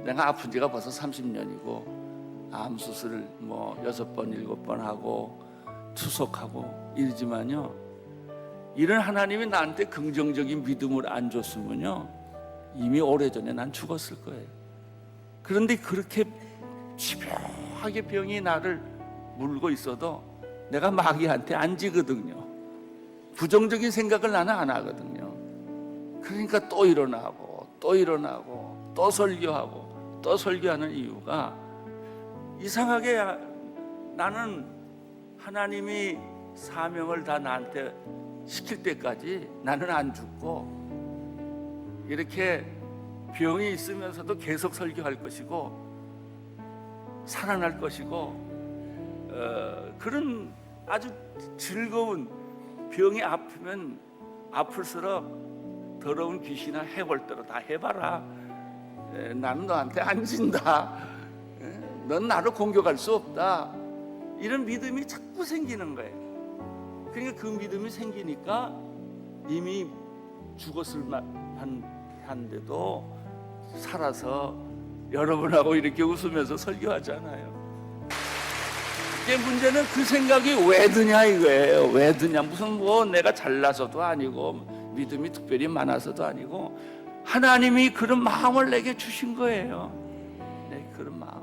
내가 아픈 지가 벌써 30년이고 암 수술을 뭐 여섯 번 일곱 번 하고 투석하고 이러지만요. 이런 하나님이 나한테 긍정적인 믿음을 안 줬으면요. 이미 오래전에 난 죽었을 거예요. 그런데 그렇게 집요하게 병이 나를 물고 있어도 내가 마귀한테 안 지거든요. 부정적인 생각을 나는 안 하거든요. 그러니까 또 일어나고 또 일어나고 또 설교하고 또 설교하는 이유가 이상하게 나는 하나님이 사명을 다 나한테 시킬 때까지 나는 안 죽고 이렇게 병이 있으면서도 계속 설교할 것이고 살아날 것이고 어, 그런 아주 즐거운 병이 아프면 아플수록 더러운 귀신이나 해볼 대로 다 해봐라. 에, 나는 너한테 안 진다. 에, 넌 나를 공격할 수 없다. 이런 믿음이 자꾸 생기는 거예요. 그러니까 그 믿음이 생기니까 이미 죽었을 만한 한데도 살아서 여러분하고 이렇게 웃으면서 설교하잖아요. 이게 문제는 그 생각이 왜 드냐 이거예요. 왜 드냐 무슨 뭐 내가 잘나서도 아니고 믿음이 특별히 많아서도 아니고 하나님이 그런 마음을 내게 주신 거예요. 네, 그런 마음.